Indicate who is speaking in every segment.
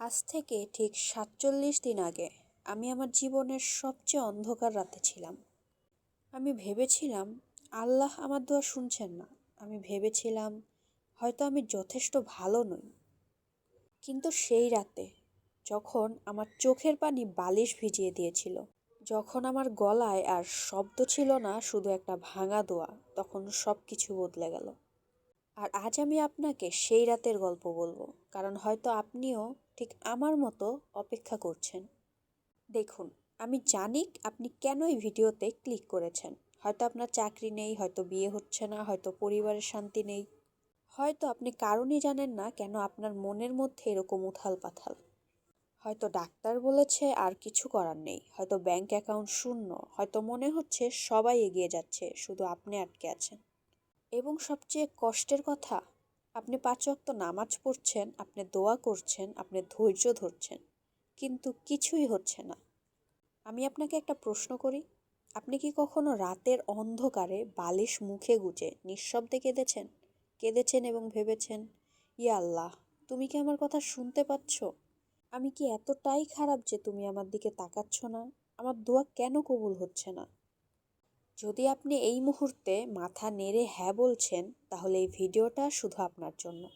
Speaker 1: আজ থেকে ঠিক সাতচল্লিশ দিন আগে আমি আমার জীবনের সবচেয়ে অন্ধকার রাতে ছিলাম। আমি ভেবেছিলাম, আল্লাহ আমার দোয়া শুনছেন না। আমি ভেবেছিলাম, হয়তো আমি যথেষ্ট ভালো নই। কিন্তু সেই রাতে যখন আমার চোখের পানি বালিশ ভিজিয়ে দিয়েছিল, যখন আমার গলায় আর শব্দ ছিল না, শুধু একটা ভাঙা দোয়া, তখন সব কিছু বদলে গেল। আর আজ আমি আপনাকে সেই রাতের গল্প বলব, কারণ হয়তো আপনিও ঠিক আমার মতো অপেক্ষা করছেন। দেখুন, আমি জানি আপনি কেন এই ভিডিওতে ক্লিক করেছেন। হয়তো আপনার চাকরি নেই, হয়তো বিয়ে হচ্ছে না, হয়তো পরিবারের শান্তি নেই। হয়তো আপনি কারণই জানেন না কেন আপনার মনের মধ্যে এরকম উথাল পাথাল হয়তো ডাক্তার বলেছে আর কিছু করার নেই, হয়তো ব্যাংক অ্যাকাউন্ট শূন্য, হয়তো মনে হচ্ছে সবাই এগিয়ে যাচ্ছে, শুধু আপনি আটকে আছেন। এবং সবচেয়ে কষ্টের কথা, আপনি পাঁচ ওয়াক্ত নামাজ পড়ছেন, আপনি দোয়া করছেন, আপনি ধৈর্য ধরছেন, কিন্তু কিছুই হচ্ছে না। আমি আপনাকে একটা প্রশ্ন করি, আপনি কি কখনো রাতের অন্ধকারে বালিশ মুখে গুজে নিঃশব্দে কেঁদেছেন? কেঁদেছেন এবং ভেবেছেন, ইয়া আল্লাহ, তুমি কি আমার কথা শুনতে পাচ্ছ? আমি কি এতটাই খারাপ যে তুমি আমার দিকে তাকাচ্ছ না? আমার দোয়া কেন কবুল হচ্ছে না? যদি আপনি এই মুহূর্তে মাথা নেড়ে হ্যাঁ বলছেন, তাহলে এই ভিডিওটা শুধু আপনার জন্য।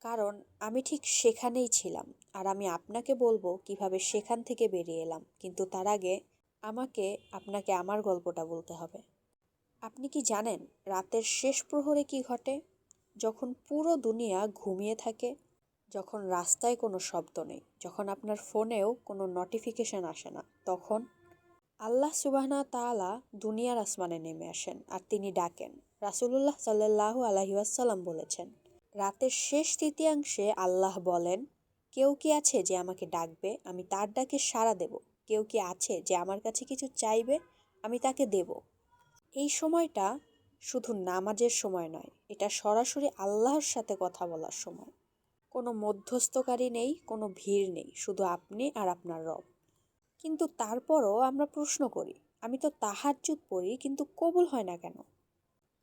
Speaker 1: কারণ আমি ঠিক সেখানেই ছিলাম আর আমি আপনাকে বলব কীভাবে সেখান থেকে বেরিয়ে এলাম। কিন্তু তার আগে আমাকে, আপনাকে আমার গল্পটা বলতে হবে। আপনি কি জানেন রাতের শেষ প্রহরে কি ঘটে? যখন পুরো দুনিয়া ঘুমিয়ে থাকে, যখন রাস্তায় কোনো শব্দ নেই, যখন আপনার ফোনেও কোনো নোটিফিকেশন আসে না, তখন আল্লাহ সুবাহনা তাআলা দুনিয়ার আসমানে নেমে আসেন আর তিনি ডাকেন। রাসুলুল্লাহ সাল্লাহ আলহিউসাল্লাম বলেছেন, রাতের শেষ তৃতীয়াংশে আল্লাহ বলেন, কেউ কি আছে যে আমাকে ডাকবে? আমি তার ডাকে সাড়া দেব। কেউ কি আছে যে আমার কাছে কিছু চাইবে? আমি তাকে দেব এই সময়টা শুধু নামাজের সময় নয়, এটা সরাসরি আল্লাহর সাথে কথা বলার সময়। কোনো মধ্যস্থকারী নেই, কোনো ভিড় নেই, শুধু আপনি আর আপনার রব। কিন্তু তারপরও আমরা প্রশ্ন করি, আমি তো তাহাজ্জুদ পড়ি, কিন্তু কবুল হয় না কেন?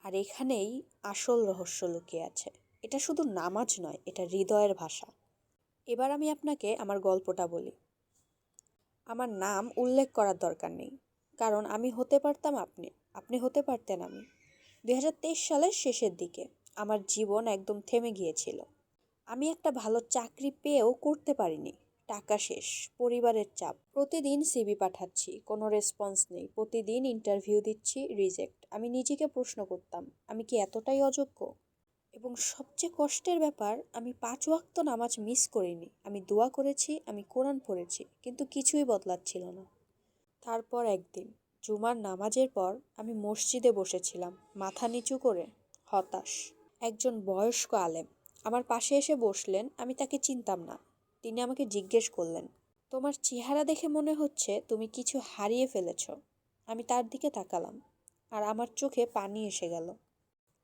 Speaker 1: আর এখানেই আসল রহস্য লুকিয়ে আছে। এটা শুধু নামাজ নয়, এটা হৃদয়ের ভাষা। এবার আমি আপনাকে আমার গল্পটা বলি। আমার নাম উল্লেখ করার দরকার নেই, কারণ আমি হতে পারতাম আপনি আপনি হতে পারতেন আমি। দু হাজার তেইশ সালের শেষের দিকে আমার জীবন একদম থেমে গিয়েছিল। আমি একটা ভালো চাকরি পেয়েও করতে পারিনি। টাকা শেষ, পরিবারের চাপ। প্রতিদিন সিবি পাঠাচ্ছি, কোনো রেসপন্স নেই। প্রতিদিন ইন্টারভিউ দিচ্ছি রিজেক্ট আমি নিজেকে প্রশ্ন করতাম, আমি কি এতটাই অযোগ্য? এবং সবচেয়ে কষ্টের ব্যাপার, আমি পাঁচ ওয়াক্ত নামাজ মিস করিনি। আমি দোয়া করেছি, আমি কোরআন পড়েছি, কিন্তু কিছুই বদলাচ্ছিল না। তারপর একদিন, জুমার নামাজের পর আমি মসজিদে বসেছিলাম, মাথা নিচু করে, হতাশ। একজন বয়স্ক আলেম, আমার পাশে এসে বসলেন, আমি তাকে চিনতাম না। তিনি আমাকে জিজ্ঞেস করলেন, তোমার চেহারা দেখে মনে হচ্ছে তুমি কিছু হারিয়ে ফেলেছ। আমি তার দিকে তাকালাম আর আমার চোখে পানি এসে গেল।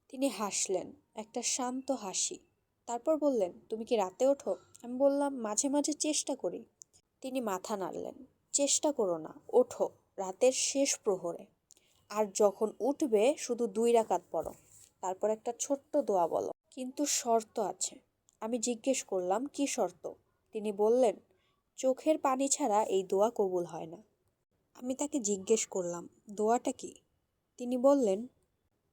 Speaker 1: তিনি হাসলেন, একটা শান্ত হাসি। তারপর বললেন, তুমি কি রাতে ওঠো? আমি বললাম, মাঝে মাঝে চেষ্টা করি। তিনি মাথা নাড়লেন, চেষ্টা করো না, ওঠো, রাতের শেষ প্রহরে। আর যখন উঠবে, শুধু দুই রাকাত পড়ো। তারপর একটা ছোট্ট দোয়া বলো। কিন্তু শর্ত আছে। আমি জিজ্ঞেস করলাম, কি শর্ত? তিনি বললেন, চোখের পানি ছাড়া এই দোয়া কবুল হয় না। আমি তাকে জিজ্ঞেস করলাম, দোয়াটা কি? তিনি বললেন,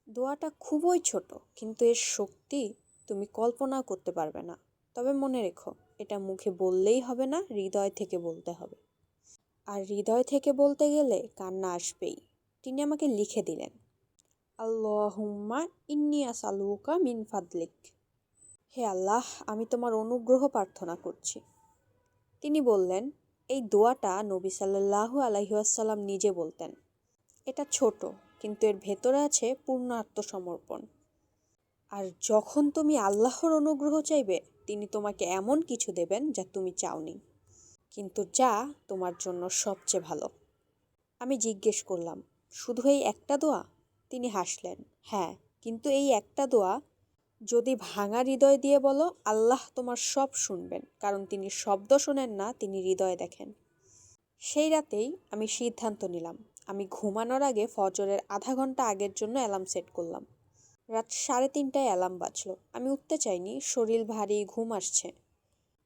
Speaker 1: দোয়াটা খুবই ছোট, কিন্তু এর শক্তি তুমি কল্পনা করতে পারবে না। তবে মনে রেখো, এটা মুখে বললেই হবে না, হৃদয় থেকে বলতে হবে। আর হৃদয় থেকে বলতে গেলে কান্না আসবেই। তিনি আমাকে লিখে দিলেন, আল্লাহুম্মা ইন্নি আসালুকা মিন ফাদলিক। হে আল্লাহ, আমি তোমার অনুগ্রহ প্রার্থনা করছি। তিনি বললেন, এই দোয়াটা নবী সাল্লাহু আলহিউসাল্লাম নিজে বলতেন। এটা ছোট, কিন্তু এর ভেতরে আছে পূর্ণ আত্মসমর্পণ। আর যখন তুমি আল্লাহর অনুগ্রহ চাইবে, তিনি তোমাকে এমন কিছু দেবেন যা তুমি চাওনি। কিন্তু যা তোমার জন্য সবচেয়ে ভালো। আমি জিজ্ঞেস করলাম, শুধু এই একটা দোয়া? তিনি হাসলেন হ্যাঁ কিন্তু এই একটা দোয়া যদি ভাঙা হৃদয় দিয়ে বলো, আল্লাহ তোমার সব শুনবেন, কারণ তিনি শব্দ শোনেন না, তিনি হৃদয় দেখেন। সেই রাতেই আমি সিদ্ধান্ত নিলাম। আমি ঘুমানোর আগে ফজরের আধা ঘণ্টা আগের জন্য অ্যালার্ম সেট করলাম। রাত সাড়ে তিনটায় অ্যালার্ম বাজলো। আমি উঠতে চাইনি, শরীর ভারী, ঘুম আসছে।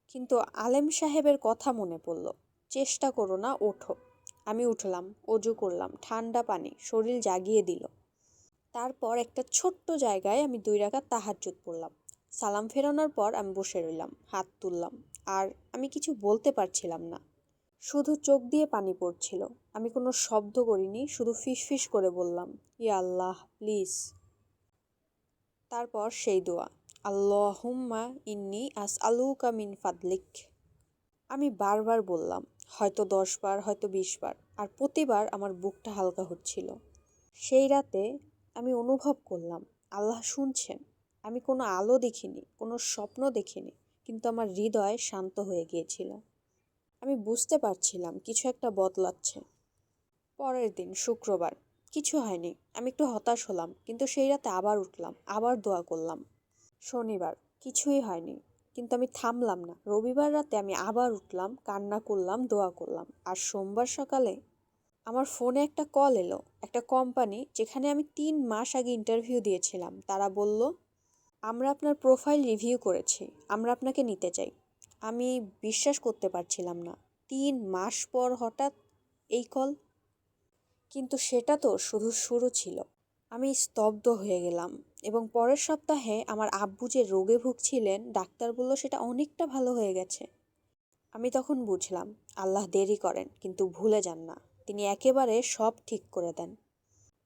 Speaker 1: কিন্তু আলেম সাহেবের কথা মনে পড়ল। চেষ্টা করো না, ওঠো। আমি উঠলাম, অজু করলাম, ঠান্ডা পানি, শরীর জাগিয়ে দিল। তারপর একটা ছোট্ট জায়গায় আমি দুই রাকাত তাহাজ্জুদ পড়লাম। সালাম ফেরানোর পর আমি বসে রইলাম, হাত তুললাম। আর আমি কিছু বলতে পারছিলাম না। শুধু চোখ দিয়ে পানি পড়ছিল। আমি কোনো শব্দ করিনি, শুধু ফিসফিস করে বললাম, ইয়া আল্লাহ, প্লিজ। তারপর সেই দোয়া, আল্লাহুম্মা ইন্নি আস আলুকা মিন ফাদলিক। আমি বারবার বললাম, হয়তো দশ বার, হয়তো বিশ বার। আর প্রতিবার আমার বুকটা হালকা হচ্ছিল। সেই রাতে আমি অনুভব করলাম, আল্লাহ শুনছেন। আমি কোনো আলো দেখিনি, কোনো স্বপ্ন দেখিনি, কিন্তু আমার হৃদয় শান্ত হয়ে গিয়েছিল। আমি বুঝতে পারছিলাম কিছু একটা বদলাচ্ছে। পরের দিন, শুক্রবার, কিছু হয়নি। আমি একটু হতাশ হলাম, কিন্তু সেই রাতে আবার উঠলাম, আবার দোয়া করলাম। শনিবার, কিছুই হয়নি, কিন্তু আমি থামলাম না। রবিবার রাতে আমি আবার উঠলাম, কান্না করলাম, দোয়া করলাম। আর সোমবার সকালে আমার ফোনে একটা কল এলো, একটা কোম্পানি যেখানে আমি তিন মাস আগে ইন্টারভিউ দিয়েছিলাম। তারা বলল, আমরা আপনার প্রোফাইল রিভিউ করেছি, আমরা আপনাকে নিতে চাই। আমি বিশ্বাস করতে পারছিলাম না। তিন মাস পর হঠাৎ এই কল। কিন্তু সেটা তো শুধু শুরু ছিল। আমি স্তব্ধ হয়ে গেলাম এবং পরের সপ্তাহে আমার আব্বু যে রোগে ভুগছিলেন, ডাক্তার বলল সেটা অনেকটা ভালো হয়ে গেছে। আমি তখন বুঝলাম, আল্লাহ দেরি করেন, কিন্তু ভুলে যান না। তিনি একেবারে সব ঠিক করে দেন।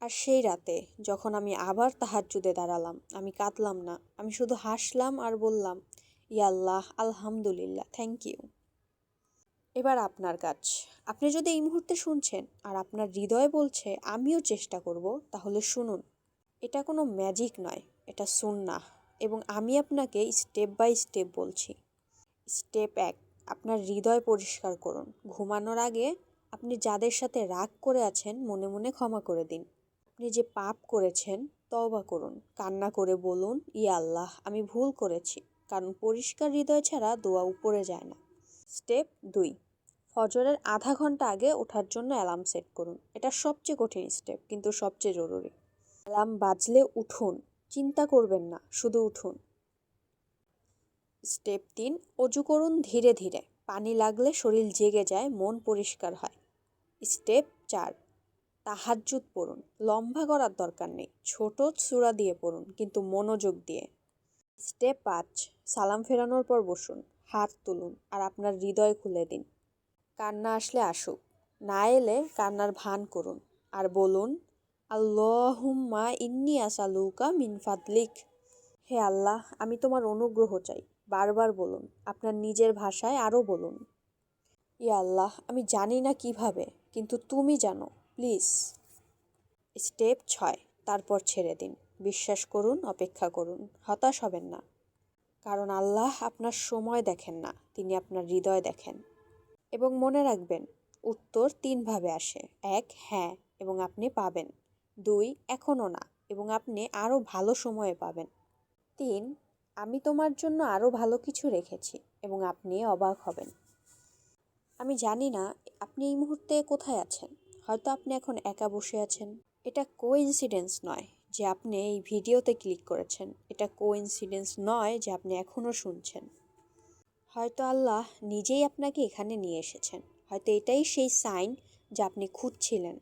Speaker 1: আর সেই রাতে যখন আমি আবার তাহার তাহাজ্জুদে দাঁড়ালাম, আমি কাঁদলাম না, আমি শুধু হাসলাম আর বললাম ইয়াল্লাহ আলহামদুলিল্লাহ থ্যাংক ইউ এবার আপনার কাজ। আপনি যদি এই মুহূর্তে শুনছেন আর আপনার হৃদয় বলছে, আমিও চেষ্টা করব, তাহলে শুনুন। এটা কোনো ম্যাজিক নয়, এটা সুন্নাহ, এবং আমি আপনাকে স্টেপ বাই স্টেপ বলছি। স্টেপ এক, আপনার হৃদয় পরিষ্কার করুন। ঘুমানোর আগে আপনি যাদের সাথে রাগ করে আছেন, মনে মনে ক্ষমা করে দিন। আপনি যে পাপ করেছেন, তওবা করুন। কান্না করে বলুন, ই আল্লাহ, আমি ভুল করেছি। কারণ পরিষ্কার হৃদয় ছাড়া দোয়া উপরে যায় না। স্টেপ দুই, ফজরের আধা ঘণ্টা আগে ওঠার জন্য অ্যালার্ম সেট করুন। এটা সবচেয়ে কঠিন স্টেপ, কিন্তু সবচেয়ে জরুরি। অ্যালার্ম বাজলে উঠুন, চিন্তা করবেন না, শুধু উঠুন। স্টেপ তিন, অজু করুন ধীরে ধীরে। পানি লাগলে শরীর জেগে যায়, মন পরিষ্কার হয়। স্টেপ চার, তাহাজ্জুদ পড়ুন। লম্বা করার দরকার নেই। ছোট চূড়া দিয়ে পড়ুন, কিন্তু মনোযোগ দিয়ে। স্টেপ পাঁচ, সালাম ফেরানোর পর বসুন। হাত তুলুন আর আপনার হৃদয় খুলে দিন। কান্না আসলে আসুক। না এলে কান্নার ভান করুন। আর বলুন, আল্লাহুম্মা ইন্নি আসালুকা মিন ফাদলিক। হে আল্লাহ, আমি তোমার অনুগ্রহ চাই। বারবার বলুন, আপনার নিজের ভাষায় আরও বলুন। ইয়া আল্লাহ, আমি জানি না কীভাবে। কিন্তু তুমি জানো, প্লিজ। স্টেপ ছয়, তারপর ছেড়ে দিন। বিশ্বাস করুন, অপেক্ষা করুন। হতাশ হবেন না। কারণ আল্লাহ আপনার সময় দেখেন না, তিনি আপনার হৃদয় দেখেন। এবং মনে রাখবেন, উত্তর তিনভাবে আসে। এক হ্যাঁ এবং আপনি পাবেন। দুই, এখনও না, এবং আপনি আরও ভালো সময়ে পাবেন। তিন, আমি তোমার জন্য আরও ভালো কিছু রেখেছি, এবং আপনি অবাক হবেন। আমি জানি না আপনি এই মুহূর্তে কোথায় আছেন। হয়তো আপনি এখন একা বসে আছেন। এটা কোইন্সিডেন্স নয় যে আপনি এই ভিডিওতে ক্লিক করেছেন। এটা কোইন্সিডেন্স নয় যে আপনি এখনও শুনছেন। হয়তো আল্লাহ নিজেই আপনাকে এখানে নিয়ে এসেছেন। হয়তো এটাই সেই সাইন যা আপনি খুঁজছিলেন।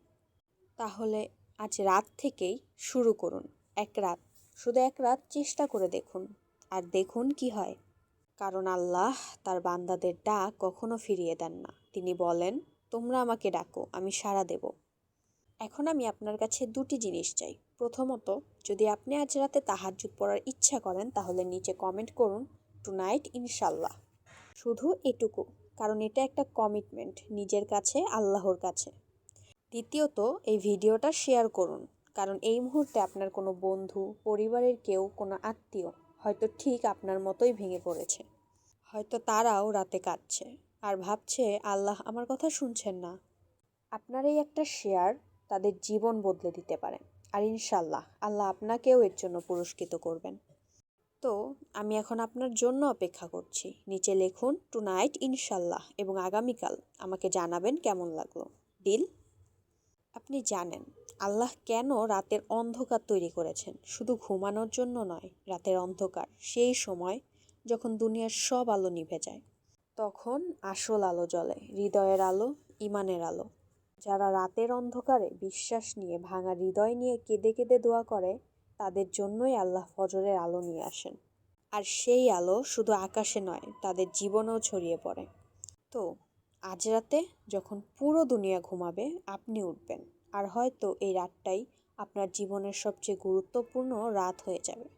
Speaker 1: তাহলে আজ রাত থেকেই শুরু করুন। এক রাত। শুধু এক রাত চেষ্টা করে দেখুন। আর দেখুন কি হয়। কারণ আল্লাহ তার বান্দাদের ডাক কখনো ফিরিয়ে দেন না। তিনি বলেন, তোমরা আমাকে ডাকো, আমি সাড়া দেব। এখন আমি আপনার কাছে দুটি জিনিস চাই। প্রথমত, যদি আপনি আজ রাতে তাহাজ্জুদ পড়ার ইচ্ছা করেন, তাহলে নিচে কমেন্ট করুন টু নাইট ইনশাল্লাহ শুধু এটুকু, কারণ এটা একটা কমিটমেন্ট, নিজের কাছে, আল্লাহর কাছে। দ্বিতীয়ত, এই ভিডিওটা শেয়ার করুন, কারণ এই মুহূর্তে আপনার কোনো বন্ধু, পরিবারের কেউ, কোনো আত্মীয় হয়তো ঠিক আপনার মতোই ভেঙে পড়েছে। হয়তো তারাও রাতে কাঁদছে আর ভাবছে, আল্লাহ আমার কথা শুনছেন না। আপনার এই একটা শেয়ার তাদের জীবন বদলে দিতে পারে আর ইনশাল্লাহ আল্লাহ আপনাকেও এর জন্য পুরস্কৃত করবেন। তো আমি এখন আপনার জন্য অপেক্ষা করছি। নিচে লিখুন টু নাইট ইনশাল্লাহ এবং আগামীকাল আমাকে জানাবেন কেমন লাগল। ডিল? আপনি জানেন। আল্লাহ কেন রাতের অন্ধকার তৈরি করেছেন? শুধু ঘুমানোর জন্য নয়, রাতের অন্ধকার, সেই সময় যখন দুনিয়ার সব আলো নিভে যায়। তখন আসল আলো জ্বলে, হৃদয়ের আলো, ইমানের আলো। যারা রাতের অন্ধকারে বিশ্বাস নিয়ে, ভাঙা হৃদয় নিয়ে কেঁদে কেঁদে দোয়া করে, তাদের জন্যই আল্লাহ ফজরের আলো নিয়ে আসেন। আর সেই আলো শুধু আকাশে নয়, তাদের জীবনেও ছড়িয়ে পড়ে। তো, আজ রাতে যখন পুরো দুনিয়া ঘুমাবে, আপনি উঠবেন। আর হয়তো এই রাতটাই আপনার জীবনের সবচেয়ে গুরুত্বপূর্ণ রাত হয়ে যাবে।